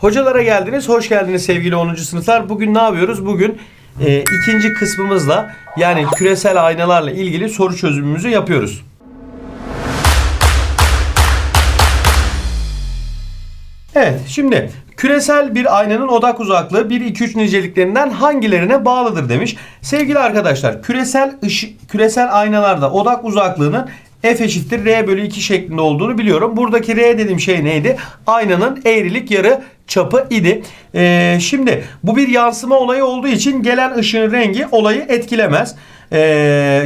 Hocalara geldiniz, hoş geldiniz sevgili 10. sınıflar. Bugün ne yapıyoruz? Bugün e, ikinci kısmımızla yani küresel aynalarla ilgili soru çözümümüzü yapıyoruz. Evet, şimdi küresel bir aynanın odak uzaklığı 1-2-3 niceliklerinden hangilerine bağlıdır demiş. Sevgili arkadaşlar, küresel ışı, küresel aynalarda odak uzaklığının F eşittir R bölü 2 şeklinde olduğunu biliyorum. Buradaki R dediğim şey neydi? Aynanın eğrilik yarı çapı idi. Ee, şimdi bu bir yansıma olayı olduğu için gelen ışığın rengi olayı etkilemez. Ee,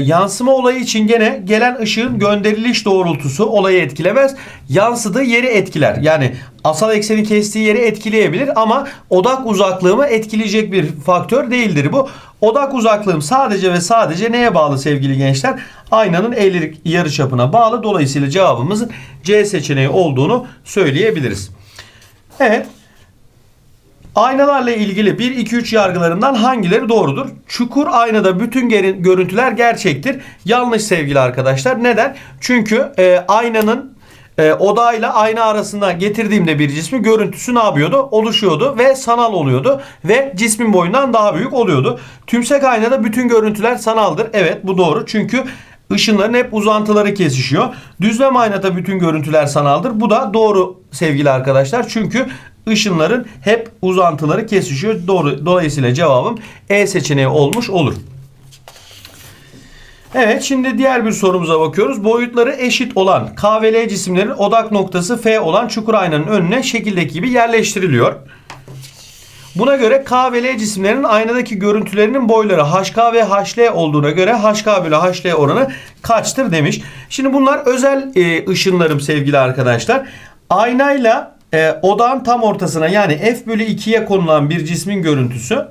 yansıma olayı için gene gelen ışığın gönderiliş doğrultusu olayı etkilemez. Yansıdığı yeri etkiler. Yani asal ekseni kestiği yeri etkileyebilir ama odak uzaklığımı etkileyecek bir faktör değildir bu. Odak uzaklığım sadece ve sadece neye bağlı sevgili gençler? Aynanın eğrilik yarıçapına bağlı. Dolayısıyla cevabımızın C seçeneği olduğunu söyleyebiliriz. Evet. Aynalarla ilgili 1 2 3 yargılarından hangileri doğrudur? Çukur aynada bütün görüntüler gerçektir. Yanlış sevgili arkadaşlar. Neden? Çünkü e, aynanın e, odayla ayna arasında getirdiğimde bir cismi görüntüsü ne yapıyordu? Oluşuyordu ve sanal oluyordu ve cismin boyundan daha büyük oluyordu. Tümsek aynada bütün görüntüler sanaldır. Evet bu doğru. Çünkü ışınların hep uzantıları kesişiyor. Düzlem aynada bütün görüntüler sanaldır. Bu da doğru sevgili arkadaşlar. Çünkü ışınların hep uzantıları kesişiyor. Doğru. Dolayısıyla cevabım E seçeneği olmuş olur. Evet şimdi diğer bir sorumuza bakıyoruz. Boyutları eşit olan K ve L cisimlerin odak noktası F olan çukur aynanın önüne şekildeki gibi yerleştiriliyor. Buna göre K ve L cisimlerin aynadaki görüntülerinin boyları HK ve HL olduğuna göre HK bölü HL oranı kaçtır demiş. Şimdi bunlar özel e, ışınlarım sevgili arkadaşlar. Aynayla e, odağın tam ortasına yani F bölü 2'ye konulan bir cismin görüntüsü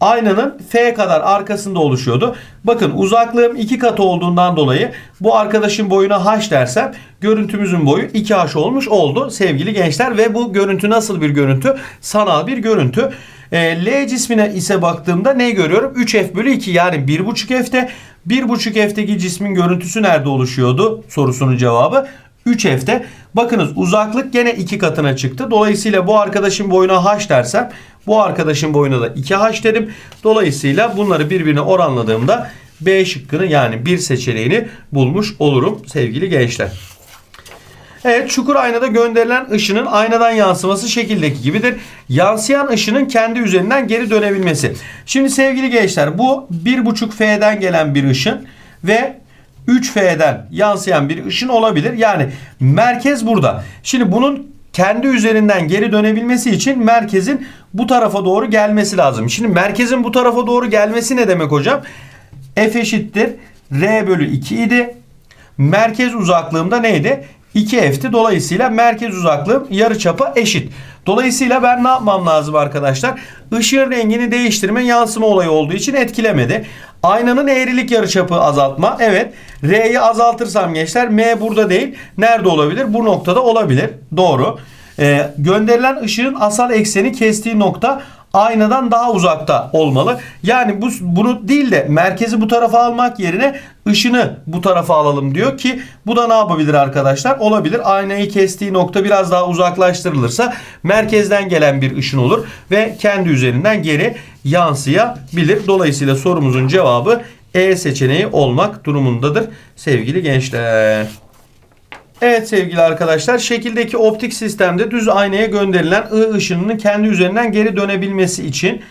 aynanın F kadar arkasında oluşuyordu. Bakın uzaklığım 2 katı olduğundan dolayı bu arkadaşın boyuna H dersem görüntümüzün boyu 2H olmuş oldu sevgili gençler ve bu görüntü nasıl bir görüntü? Sanal bir görüntü. E, L cismine ise baktığımda ne görüyorum? 3F bölü 2 yani 1.5 F'te 1.5 F'teki cismin görüntüsü nerede oluşuyordu? Sorusunun cevabı 3F'te. Bakınız uzaklık gene 2 katına çıktı. Dolayısıyla bu arkadaşın boyuna H dersem bu arkadaşın boyuna da 2H derim. Dolayısıyla bunları birbirine oranladığımda B şıkkını yani bir seçeneğini bulmuş olurum sevgili gençler. Evet çukur aynada gönderilen ışının aynadan yansıması şekildeki gibidir. Yansıyan ışının kendi üzerinden geri dönebilmesi. Şimdi sevgili gençler bu 1.5 F'den gelen bir ışın ve 3F'den yansıyan bir ışın olabilir. Yani merkez burada. Şimdi bunun kendi üzerinden geri dönebilmesi için merkezin bu tarafa doğru gelmesi lazım. Şimdi merkezin bu tarafa doğru gelmesi ne demek hocam? F eşittir R bölü 2 idi. Merkez uzaklığımda neydi? 2F'ti. Dolayısıyla merkez uzaklığım yarıçapı eşit. Dolayısıyla ben ne yapmam lazım arkadaşlar? Işığın rengini değiştirme yansıma olayı olduğu için etkilemedi. Aynanın eğrilik yarıçapı azaltma. Evet. R'yi azaltırsam gençler M burada değil. Nerede olabilir? Bu noktada olabilir. Doğru. Ee, gönderilen ışığın asal ekseni kestiği nokta aynadan daha uzakta olmalı. Yani bu bunu değil de merkezi bu tarafa almak yerine ışını bu tarafa alalım diyor ki bu da ne yapabilir arkadaşlar? Olabilir. Aynayı kestiği nokta biraz daha uzaklaştırılırsa merkezden gelen bir ışın olur ve kendi üzerinden geri yansıyabilir. Dolayısıyla sorumuzun cevabı E seçeneği olmak durumundadır sevgili gençler. Evet sevgili arkadaşlar şekildeki optik sistemde düz aynaya gönderilen I ışınının kendi üzerinden geri dönebilmesi için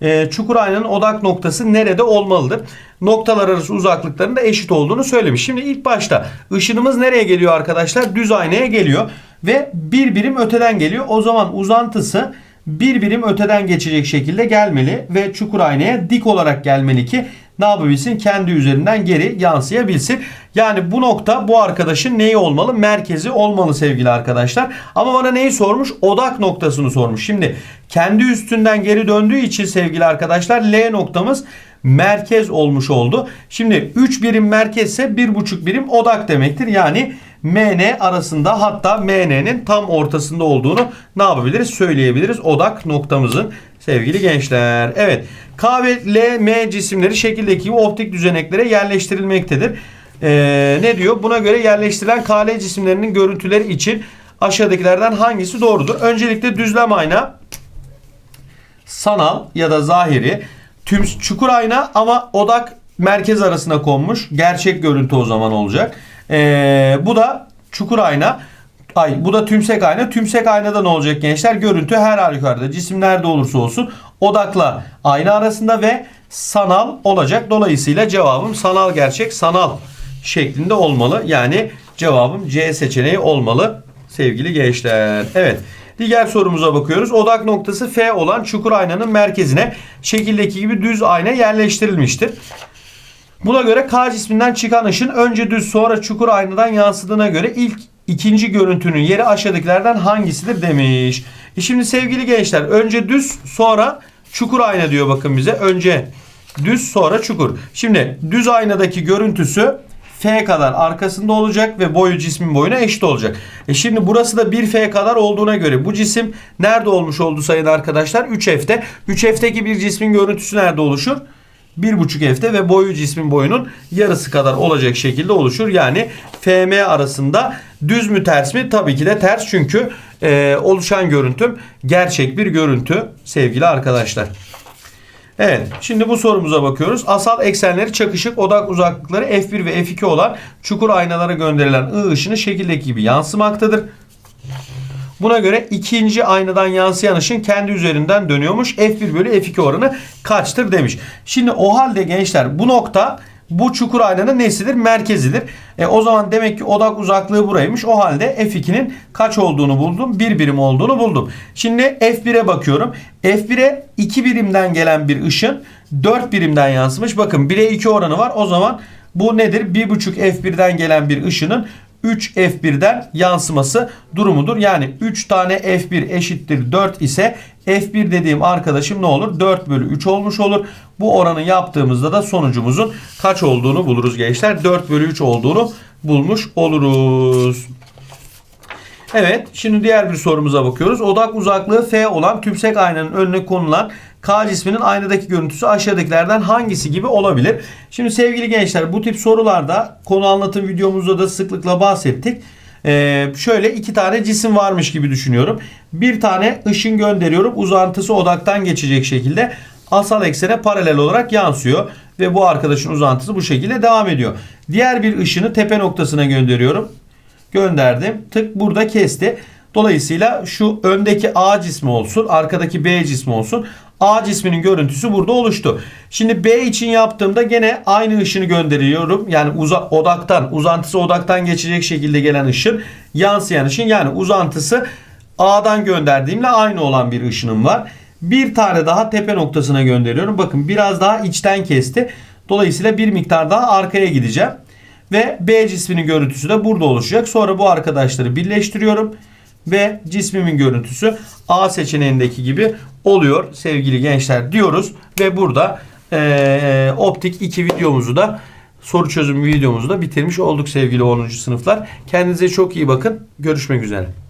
e, çukur aynanın odak noktası nerede olmalıdır? Noktalar arası uzaklıkların da eşit olduğunu söylemiş. Şimdi ilk başta ışınımız nereye geliyor arkadaşlar? Düz aynaya geliyor ve bir birim öteden geliyor. O zaman uzantısı bir birim öteden geçecek şekilde gelmeli ve çukur aynaya dik olarak gelmeli ki ne yapabilsin? Kendi üzerinden geri yansıyabilsin. Yani bu nokta bu arkadaşın neyi olmalı? Merkezi olmalı sevgili arkadaşlar. Ama bana neyi sormuş? Odak noktasını sormuş. Şimdi kendi üstünden geri döndüğü için sevgili arkadaşlar L noktamız merkez olmuş oldu. Şimdi 3 birim merkezse 1,5 birim odak demektir. Yani MN arasında hatta MN'nin tam ortasında olduğunu ne yapabiliriz? Söyleyebiliriz odak noktamızın sevgili gençler. Evet K ve L, M cisimleri şekildeki gibi optik düzeneklere yerleştirilmektedir. Ee, ne diyor? Buna göre yerleştirilen KL cisimlerinin görüntüleri için aşağıdakilerden hangisi doğrudur? Öncelikle düzlem ayna sanal ya da zahiri tüm çukur ayna ama odak merkez arasına konmuş. Gerçek görüntü o zaman olacak. Ee, bu da çukur ayna. Ay bu da tümsek ayna. Tümsek aynada ne olacak gençler? Görüntü her halükarda cisim nerede olursa olsun odakla ayna arasında ve sanal olacak. Dolayısıyla cevabım sanal gerçek sanal şeklinde olmalı. Yani cevabım C seçeneği olmalı sevgili gençler. Evet. Diğer sorumuza bakıyoruz. Odak noktası F olan çukur aynanın merkezine şekildeki gibi düz ayna yerleştirilmiştir. Buna göre K cisminden çıkan ışın önce düz sonra çukur aynadan yansıdığına göre ilk ikinci görüntünün yeri aşağıdakilerden hangisidir demiş. E şimdi sevgili gençler önce düz sonra çukur ayna diyor bakın bize. Önce düz sonra çukur. Şimdi düz aynadaki görüntüsü F kadar arkasında olacak ve boyu cismin boyuna eşit olacak. E şimdi burası da 1F kadar olduğuna göre bu cisim nerede olmuş oldu sayın arkadaşlar? 3F'te. 3F'teki bir cismin görüntüsü nerede oluşur? 1,5 F'te ve boyu cismin boyunun yarısı kadar olacak şekilde oluşur. Yani FM arasında düz mü ters mi? Tabii ki de ters çünkü e, oluşan görüntüm gerçek bir görüntü sevgili arkadaşlar. Evet şimdi bu sorumuza bakıyoruz. Asal eksenleri çakışık odak uzaklıkları F1 ve F2 olan çukur aynalara gönderilen I ışını şekildeki gibi yansımaktadır. Buna göre ikinci aynadan yansıyan ışın kendi üzerinden dönüyormuş. F1 bölü F2 oranı kaçtır demiş. Şimdi o halde gençler bu nokta bu çukur aynanın nesidir? Merkezidir. E, o zaman demek ki odak uzaklığı buraymış. O halde F2'nin kaç olduğunu buldum. 1 birim olduğunu buldum. Şimdi F1'e bakıyorum. F1'e 2 birimden gelen bir ışın 4 birimden yansımış. Bakın 1'e 2 oranı var. O zaman bu nedir? 1.5 F1'den gelen bir ışının 3 F1'den yansıması durumudur. Yani 3 tane F1 eşittir 4 ise F1 dediğim arkadaşım ne olur? 4 bölü 3 olmuş olur. Bu oranı yaptığımızda da sonucumuzun kaç olduğunu buluruz gençler. 4 bölü 3 olduğunu bulmuş oluruz. Evet şimdi diğer bir sorumuza bakıyoruz. Odak uzaklığı F olan tümsek aynanın önüne konulan K cisminin aynadaki görüntüsü aşağıdakilerden hangisi gibi olabilir? Şimdi sevgili gençler bu tip sorularda konu anlatım videomuzda da sıklıkla bahsettik. Ee, şöyle iki tane cisim varmış gibi düşünüyorum. Bir tane ışın gönderiyorum. Uzantısı odaktan geçecek şekilde asal eksene paralel olarak yansıyor. Ve bu arkadaşın uzantısı bu şekilde devam ediyor. Diğer bir ışını tepe noktasına gönderiyorum gönderdim. Tık burada kesti. Dolayısıyla şu öndeki A cismi olsun, arkadaki B cismi olsun. A cisminin görüntüsü burada oluştu. Şimdi B için yaptığımda gene aynı ışını gönderiyorum. Yani uza, odaktan, uzantısı odaktan geçecek şekilde gelen ışın, yansıyan ışın yani uzantısı A'dan gönderdiğimle aynı olan bir ışınım var. Bir tane daha tepe noktasına gönderiyorum. Bakın biraz daha içten kesti. Dolayısıyla bir miktar daha arkaya gideceğim. Ve B cisminin görüntüsü de burada oluşacak. Sonra bu arkadaşları birleştiriyorum. Ve cismimin görüntüsü A seçeneğindeki gibi oluyor sevgili gençler diyoruz. Ve burada e, optik 2 videomuzu da soru çözüm videomuzu da bitirmiş olduk sevgili 10. sınıflar. Kendinize çok iyi bakın. Görüşmek üzere.